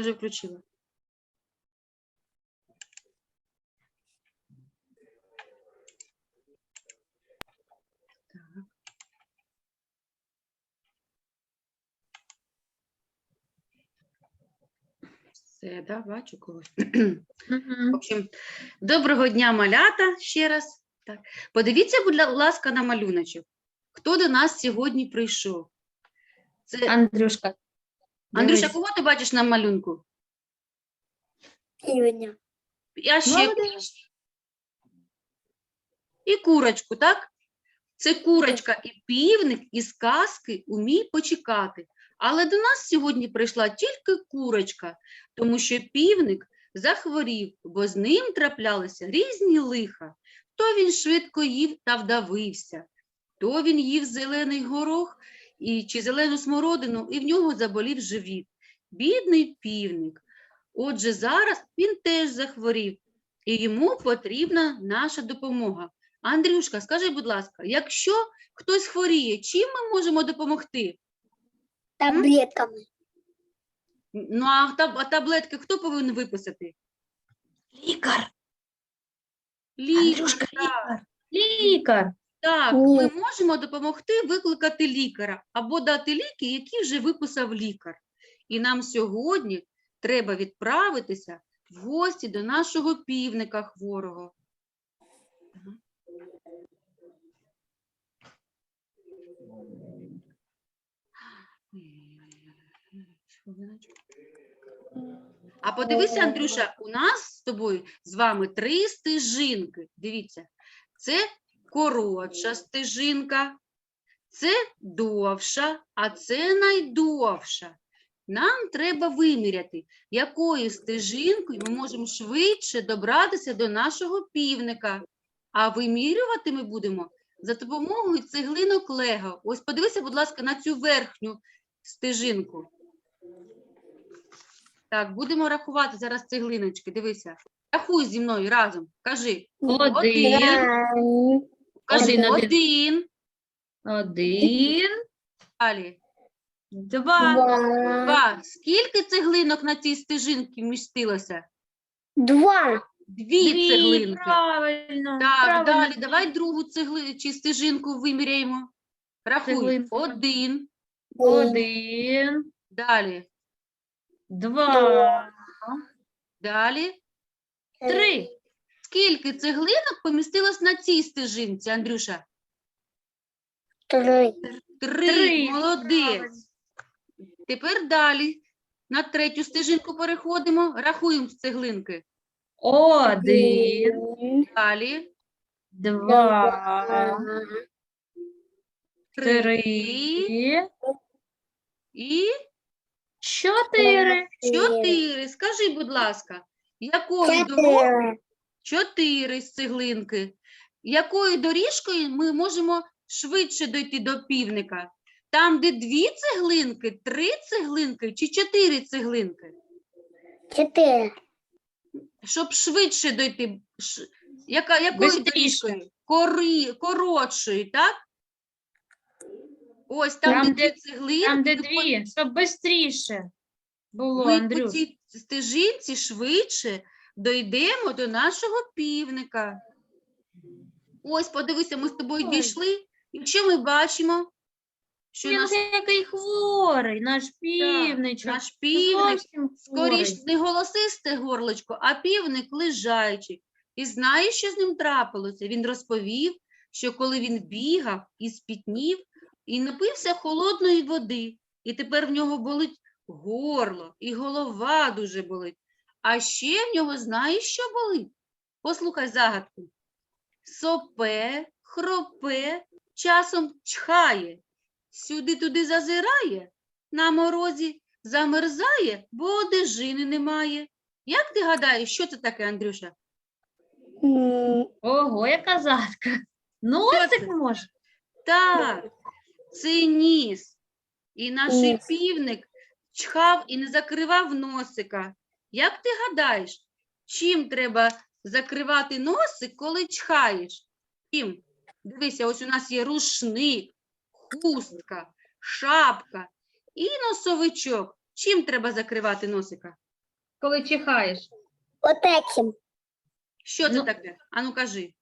Я вже включила. Так. Все, да, бачу когось. В общем, доброго дня, малята, ще раз. Так. Подивіться, будь ласка, на малюночок. Хто до нас сьогодні прийшов? Це Андрюшка. Андрюша, дивись. кого ти бачиш на малюнку? Півня. Я ще Молодець. і курочку, так? Це курочка і півник із казки умій почекати. Але до нас сьогодні прийшла тільки курочка, тому що півник захворів, бо з ним траплялися різні лиха. То він швидко їв та вдавився, то він їв зелений горох і, чи зелену смородину, і в нього заболів живіт. Бідний півник. Отже, зараз він теж захворів, і йому потрібна наша допомога. Андрюшка, скажи, будь ласка, якщо хтось хворіє, чим ми можемо допомогти? Таблетками. Ну, а, таб- а таблетки хто повинен виписати? Лікар. Лікар. Андрюшка, так. лікар. Лікар. Так, ми можемо допомогти викликати лікаря або дати ліки, які вже виписав лікар. І нам сьогодні треба відправитися в гості до нашого півника хворого. А подивися, Андрюша, у нас з тобою з вами три стежинки. Дивіться, це коротша стежинка, це довша, а це найдовша. Нам треба виміряти, якою стежинкою ми можемо швидше добратися до нашого півника. А вимірювати ми будемо за допомогою цеглинок Лего. Ось подивися, будь ласка, на цю верхню стежинку. Так, будемо рахувати зараз цеглиночки. Дивися. Рахуй зі мною разом. Кажи. Один. Кажи Один, один. один. Один. Далі. Два. Два. Скільки цеглинок на цій стежинці вмістилося? Два. Дві, цеглинки. Правильно. Так, правильно. далі. Давай другу цегли чи стежинку виміряємо. Рахуй. Цеглинку. Один. Один. Далі. Два. Далі. Три. Скільки цеглинок помістилось на цій стежинці, Андрюша? Три. Три. Три. Молодець. Тепер далі. На третю стежинку переходимо. Рахуємо цеглинки. Один. Далі. Два. Три. Три. І Чотири. чотири. Скажи, будь ласка, якою дорогою? Чотири. Чотири з цеглинки. Якою доріжкою ми можемо швидше дойти до півника? Там, де дві цеглинки, три цеглинки чи чотири цеглинки? Чотири. Щоб швидше дойти. ш- Яка, якою Бистріше. доріжкою? Кори, коротшою, так? Ось там, Там, де, де- дві цеглинки. Там, де дві, щоб швидше було, Ми по Андрюш. цій стежинці швидше дойдемо до нашого півника. Ось, подивися, ми з тобою Ой. дійшли, і що ми бачимо? Що Він наш, який хворий, наш півничок. наш півник Зовсім скоріш не голосисте горлочко, а півник лежачий. І знаєш, що з ним трапилося? Він розповів, що коли він бігав і спітнів, і напився холодної води, і тепер в нього болить горло, і голова дуже болить. А ще в нього знаєш, що болить? Послухай загадку. Сопе, хропе, часом чхає, сюди-туди зазирає, на морозі замерзає, бо одежини немає. Як ти гадаєш, що це таке, Андрюша? Ого, яка загадка. Носик може. Так, це ніс. І наш півник чхав і не закривав носика. Як ти гадаєш, чим треба закривати носик, коли чхаєш? Чим? Дивися, ось у нас є рушник, хустка, шапка і носовичок. Чим треба закривати носика? коли чихаєш? Вот этим Що це Ну. таке? Ану кажи.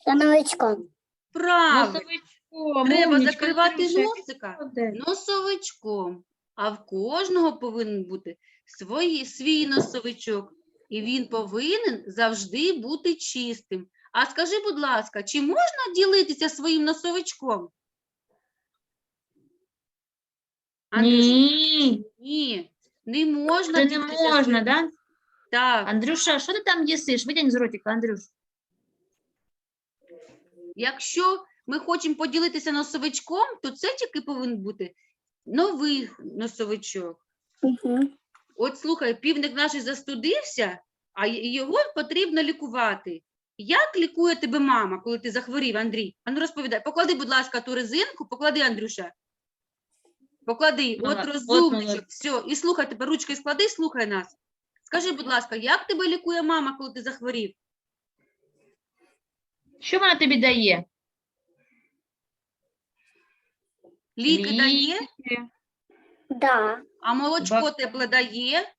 становичком. Правильно. Носовичком. Треба умнічка, закривати носика носовичком, а в кожного повинен бути свої, свій носовичок, і він повинен завжди бути чистим. А скажи, будь ласка, чи можна ділитися своїм носовичком? Андрюш, Ні, ні, не можна це не ділитися можна, своїм- да? Так, Андрюша, що ти там їсиш? Видянь з ротика, Андрюш. якщо ми хочемо поділитися носовичком, то це тільки повинен бути новий носовичок. Угу. От слухай, півник наш застудився, а його потрібно лікувати. Як лікує тебе мама, коли ти захворів, Андрій? Ану розповідай. Поклади, будь ласка, ту резинку, поклади, Андрюша. Поклади, от от розумничок, молодець. все. І слухай тебе, ручки склади, слухай нас. Скажи, будь ласка, як тебе лікує мама, коли ти захворів? Що вона тобі дає? Ліки дає, Ліки. Да, а молочко Ба- тепле дає.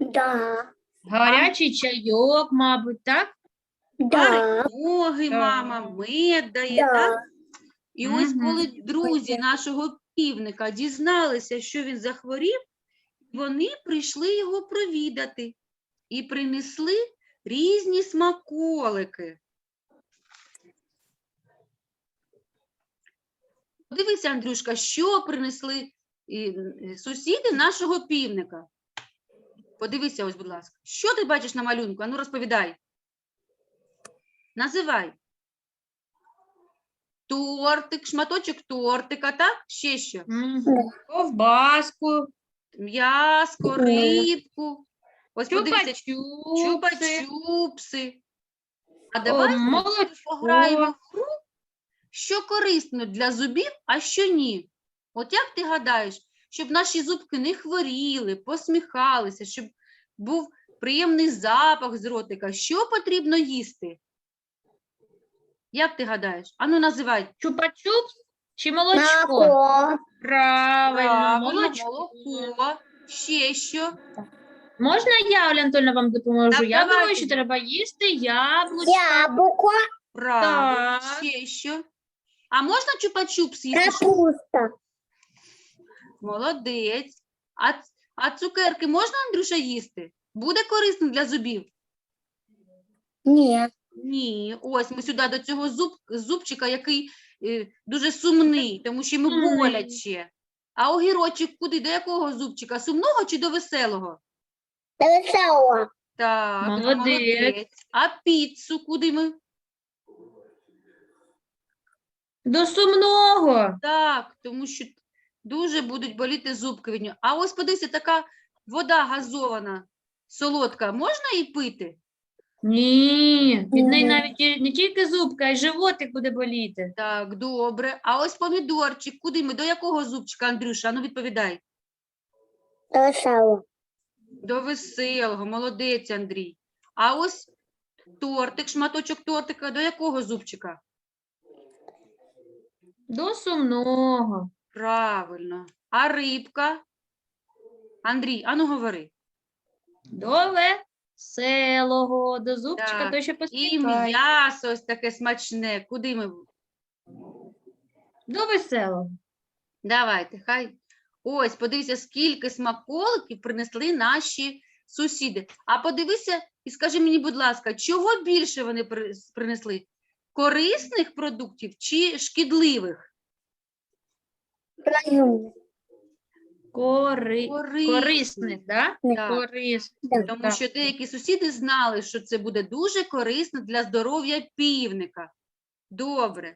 да, Гарячий чайок, мабуть, так? да, Ноги, Так. мама, мед дає, так? да. І ось Мгм. коли друзі нашого півника дізналися, що він захворів, вони прийшли його провідати і принесли різні смаколики. Дивися, Андрюшка, що принесли і, сусіди нашого півника. Подивися ось, будь ласка. Що ти бачиш на малюнку? Ану розповідай. Називай. Тортик, шматочок тортика, так? Ще що? Ковбаску, М'яско, рибку. Ось подивіться, чупа-чупси. А давай О, ми пограємо в гру, що корисно для зубів, а що ні. От як ти гадаєш, щоб наші зубки не хворіли, посміхалися, щоб був приємний запах з ротика, що потрібно їсти? Як ти гадаєш? Ану, називай. Чупа-чупс чи молочко? Молоко, Правильно, молочко. молоко. Ще що? Можна я, Оля Анатольовна, вам допоможу? Так, я думаю, що треба їсти яблучко. яблоко, Правильно. Так. Ще що? А можна чупа-чупс їсти? щоб капуста, Молодець. А, а цукерки можна, Андрюша, їсти? Буде корисно для зубів? нет, Ні. Ось ми сюди до цього зуб, зубчика, який е, дуже сумний, тому що йому боляче. А огірочок куди? До якого зубчика? Сумного чи до веселого? весело, Так, Молодець. А піцу куди ми? До сумного. Так, тому що дуже будуть боліти зубки від нього. А ось подивися, така вода газована, солодка, можна її пити? Ні, від неї навіть і не тільки зубка, а й животик буде боліти. Так, добре. А ось помідорчик, куди ми? До якого зубчика, Андрюша? Ну відповідай. весело, До веселого, молодець, Андрій. А ось тортик, шматочок тортика, до якого зубчика? До сумного. Правильно. А рибка? Андрій, ану говори. До веселого, до зубчика, Так, то ще І поспівай. м'ясо ось таке смачне. Куди ми? До веселого. Давайте, хай. Ось, подивися, скільки смаколиків принесли наші сусіди. А подивися і скажи мені, будь ласка, чого більше вони при- принесли? Корисних продуктів чи шкідливих? Разумно, Кори... Корисних. Корисних, да? Так. Корисних. Тому так. що деякі сусіди знали, що це буде дуже корисно для здоров'я півника. Добре.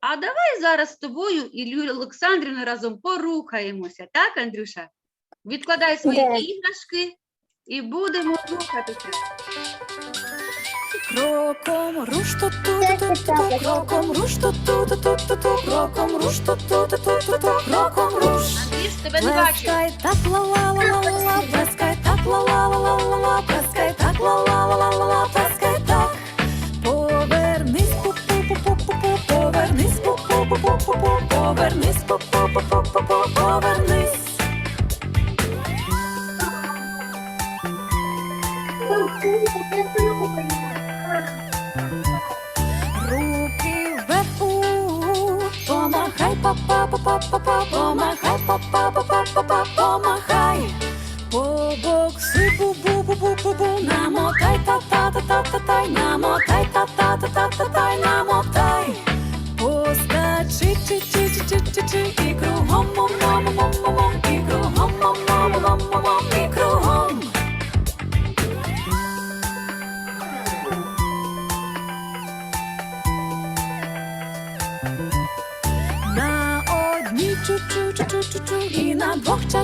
А давай зараз з тобою і Юлією Олександрівною разом порухаємося, так, Андрюша? Відкладай свої іграшки і будемо рухатися. Кроком руш ту ту ту ту кроком руш ту ту ту ту ту ту кроком руш ту ту ту ту ту ту кроком руш. Андрій, тебе не бачу. Плескай так ла ла ла ла ла плескай так ла ла ла ла ла ла плескай так ла ла ла ла ла ла плескай так. Повернись пу пу пу пу пу повернись пу пу пу пу пу пу повернись пу пу пу пу пу пу повернись. Руки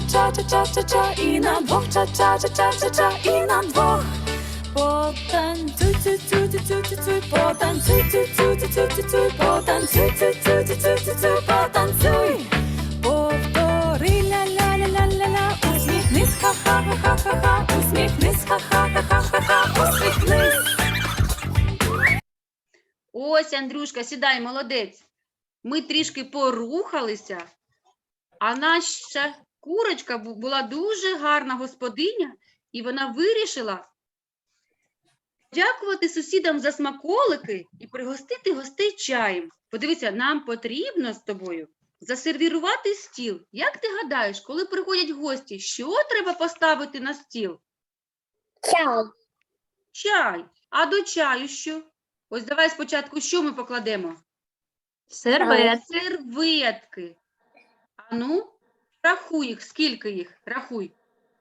двох ча-ча-ча-ча-ча-ча, і на двох ча-ча-ча-ча-ча-ча, і на двох. Потанцюй, цю цю цю цю цю цю потанцюй, цю цю цю цю цю цю потанцюй, цю цю цю цю цю цю потанцюй. Повтори ля-ля-ля-ля-ля-ля, усміхнись, ха-ха-ха-ха-ха, усміхнись, ха-ха-ха-ха-ха, усміхнись. Ось, Андрюшка, сідай, молодець. Ми трішки порухалися, а наша курочка була дуже гарна господиня, і вона вирішила дякувати сусідам за смаколики і пригостити гостей чаєм. Подивися, нам потрібно з тобою засервірувати стіл. Як ти гадаєш, коли приходять гості, що треба поставити на стіл? Чай. Чай. А до чаю що? Ось давай спочатку що ми покладемо? Сервет. Серветки. А ну, рахуй їх, скільки їх? Рахуй.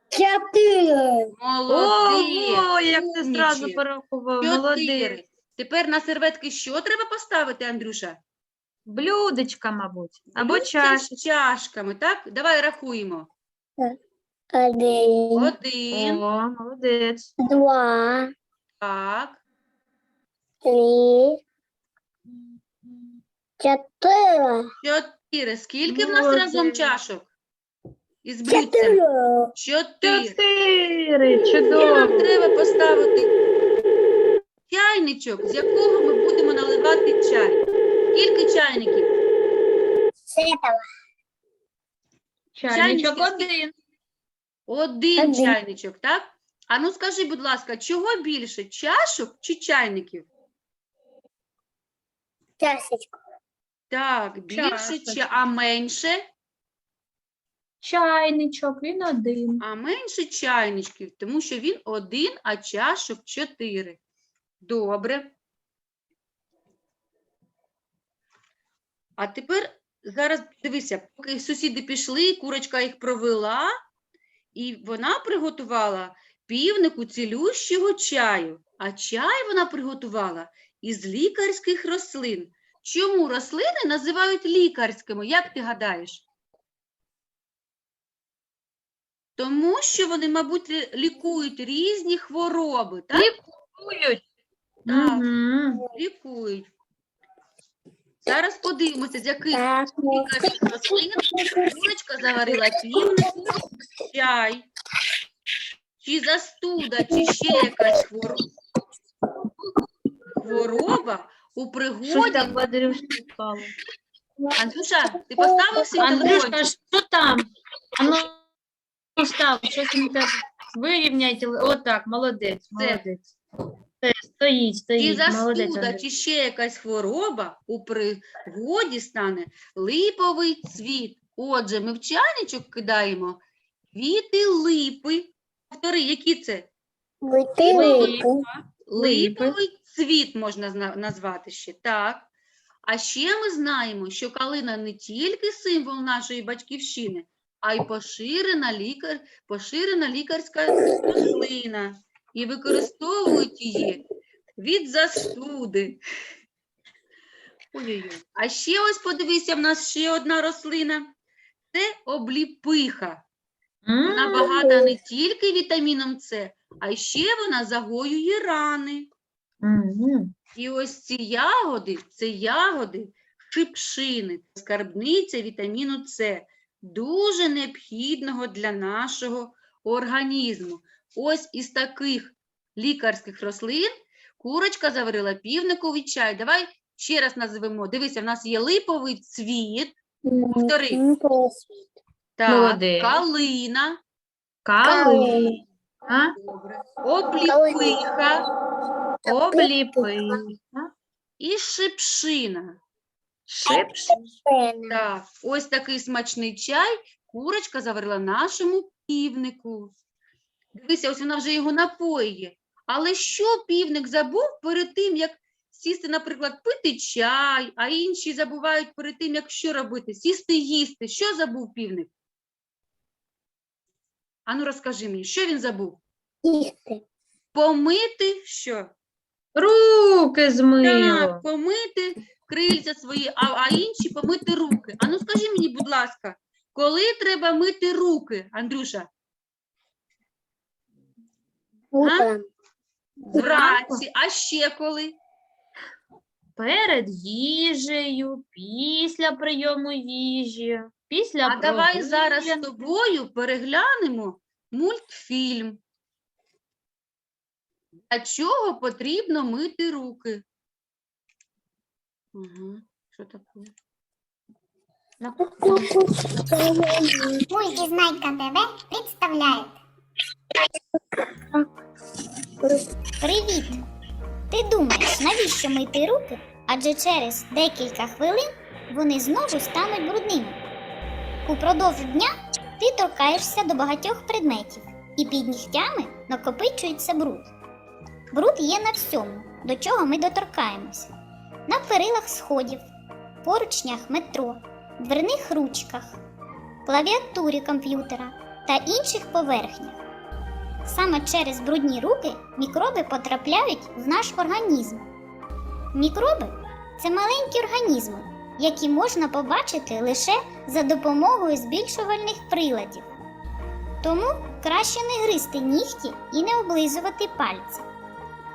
Чотири. Молодець. Ого, як ти зразу порахував. Чотири. Молодець. Тепер на серветки що треба поставити, Андрюша? Блюдечка, мабуть. Або Блюдце з чашками, так? Давай рахуємо. Один, Один, О, молодець. два, так, три, чотири. чотири. Скільки в нас разом Молодець. чашок? Із блюдцем? Чотири. Чотири. Нам треба поставити чайничок, з якого ми будемо наливати чай. Скільки чайників? З. Чайничок Чайнички один. Один Один. чайничок, так? А ну скажи, будь ласка, чого більше, чашок чи чайників? Чашечку. Так, більше, Чашечок. чи, а менше, Чайничок, він один. а менше чайничків, тому що він один, а чашок чотири. Добре. А тепер зараз дивися, поки сусіди пішли, курочка їх провела, і вона приготувала півнику цілющого чаю. А чай вона приготувала із лікарських рослин. Чому рослини називають лікарськими? Як ти гадаєш? Тому що вони, мабуть, лікують різні хвороби, так? Лікують. Так. Мгм. Лікують. Зараз подивимося, з яких лікарських рослин курочка заварила півнику, чай. Чи застуда, чи ще якась хвороба. Хвороба у Щось пригоді. там. Андрюша, ти поставив свій Андрюшка, що там? А ну, став, щось не так. Вирівняйте. Отак, молодець, молодець. Все, Стоїть, Чи стоїть, молодець. застуда, чи ще якась хвороба у пригоді стане липовий цвіт. Отже, ми в чайничок кидаємо квіти липи. Повтори, які це? бутилку. Липовий цвіт можна зна- назвати ще, так. А ще ми знаємо, що калина не тільки символ нашої батьківщини, а й поширена, лікар, поширена лікарська рослина. І використовують її від застуди. Ой-ой-ой. А ще ось подивися, в нас ще одна рослина. Це обліпиха. Вона багата не тільки вітаміном С, а ще вона загоює рани. І ось ці ягоди це ягоди шипшини, скарбниця вітаміну С, дуже необхідного для нашого організму. Ось із таких лікарських рослин курочка заварила півниковий чай. Давай ще раз назвемо. Дивися, в нас є липовий цвіт, Повтори. так, Молодець. калина. А? Обліпиха Обліпиха. і шипшина. Так, ось такий смачний чай курочка заварила нашому півнику. Дивися, ось вона вже його напоює. Але що півник забув перед тим, як сісти, наприклад, пити чай, а інші забувають перед тим, як що робити? Сісти їсти. Що забув півник? Ану, розкажи мені, що він забув? Їсти. Помити що? Руки змило. Так, помити крильця свої, а, а інші помити руки. А ну скажи мені, будь ласка, коли треба мити руки, Андрюша? Утром. Вранці, а ще коли? Перед їжею, після прийому їжі, після А давай зараз з тобою переглянемо мультфільм. Для чого потрібно мити руки? Угу. Що таке? Мультизнайка ТВ представляет. Привіт! Ти думаєш, навіщо мити руки? Адже через декілька хвилин вони знову стануть брудними. Упродовж дня ти торкаєшся до багатьох предметів, і під нігтями накопичується бруд. Бруд є на всьому, до чого ми доторкаємося: на перилах сходів, поручнях метро, дверних ручках, клавіатурі комп'ютера та інших поверхнях. Саме через брудні руки мікроби потрапляють в наш організм. Мікроби це маленькі організми, які можна побачити лише за допомогою збільшувальних приладів. Тому краще не гризти нігті і не облизувати пальці.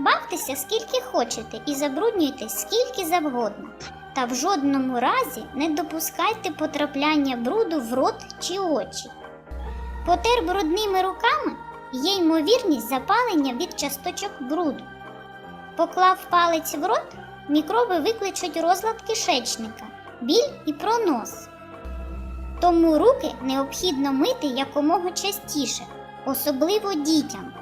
Бавтеся скільки хочете і забруднюйте скільки завгодно. Та в жодному разі не допускайте потрапляння бруду в рот чи очі. Потер брудними руками є ймовірність запалення від часточок бруду. Поклав палець в рот, мікроби викличуть розлад кишечника, біль і пронос. Тому руки необхідно мити якомога частіше, особливо дітям.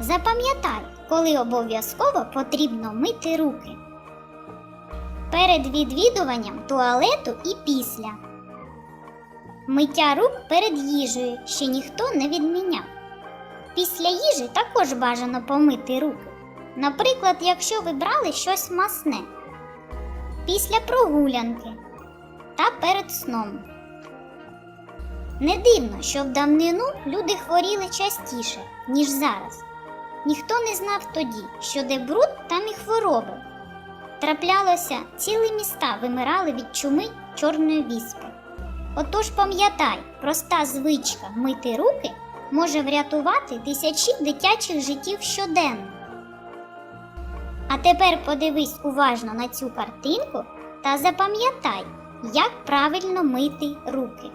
Запам'ятай, коли обов'язково потрібно мити руки. Перед відвідуванням туалету і після. Миття рук перед їжею ще ніхто не відміняв. Після їжі також бажано помити руки. Наприклад, якщо ви брали щось масне, після прогулянки та перед сном. Не дивно, що в давнину люди хворіли частіше, ніж зараз. Ніхто не знав тоді, що де бруд, там і хвороби. Траплялося, цілі міста вимирали від чуми чорної віспи. Отож пам'ятай, проста звичка мити руки може врятувати тисячі дитячих життів щоденно. А тепер подивись уважно на цю картинку та запам'ятай, як правильно мити руки.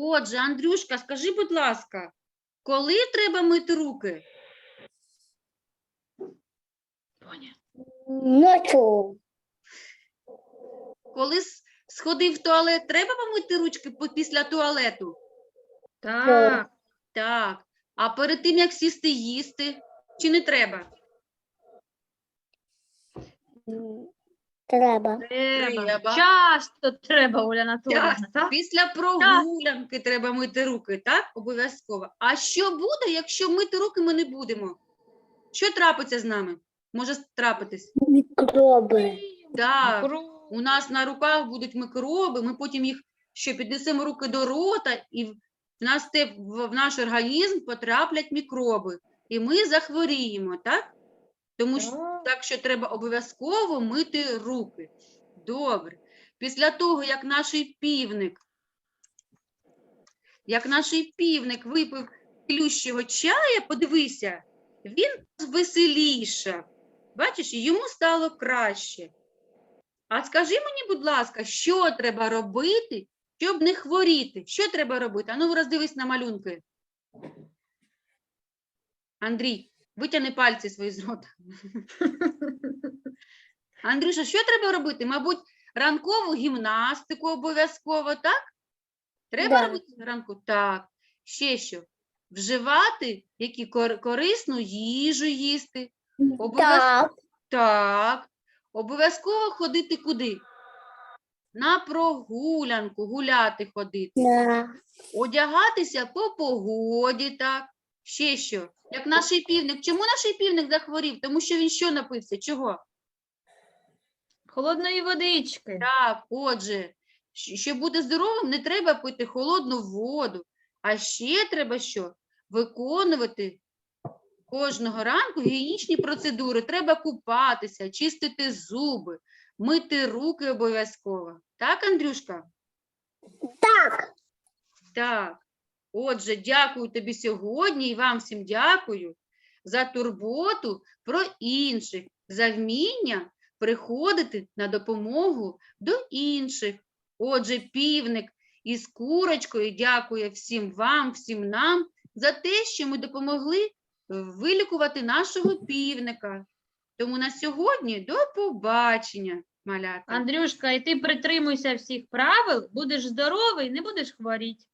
Отже, Андрюшка, скажи, будь ласка, коли треба мити руки? Тоня. Коли сходив в туалет, треба помити ручки після туалету? Так, Так. А перед тим, як сісти їсти, чи не треба? Треба. треба. Треба. Часто треба, Оля Анатоліївна, так? Після прогулянки треба мити руки, так? Обов'язково. А що буде, якщо мити руки ми не будемо? Що трапиться з нами? Може трапитись? Микробы. Так. У нас на руках будуть мікроби, ми потім їх що піднесемо руки до рота, і в нас те, в, в наш організм потраплять мікроби, і ми захворіємо, так? Тому що Так. що треба обов'язково мити руки. Добре. Після того, як наш півник, як наш півник випив плющого чая, подивися, він веселішав. Бачиш, йому стало краще. А скажи мені, будь ласка, що треба робити, щоб не хворіти? Що треба робити? Ану, роздивись на малюнки. Андрій, витягни пальці свої з рота. Андрюша, що треба робити? Мабуть, ранкову гімнастику обов'язково, так? Треба Да. робити ранку? Так. Ще що? Вживати які кор- корисну їжу їсти. Обов'язково. Так. Так. Обов'язково ходити куди? На прогулянку, гуляти ходити. Да. Одягатися по погоді, так. Ще що? Як наш півник. Чому наш півник захворів? Тому що він що напився? Чого? Холодної водички. Так, отже, щоб бути здоровим, не треба пити холодну воду. А ще треба що? Виконувати кожного ранку гігієнічні процедури. Треба купатися, чистити зуби, мити руки обов'язково. Так, Андрюшка? Так. Так. Отже, дякую тобі сьогодні і вам всім дякую за турботу про інших, за вміння приходити на допомогу до інших. Отже, півник із курочкою дякує всім вам, всім нам за те, що ми допомогли вилікувати нашого півника. Тому на сьогодні до побачення, малята. Андрюшка, і ти притримуйся всіх правил, будеш здоровий, не будеш хворіти.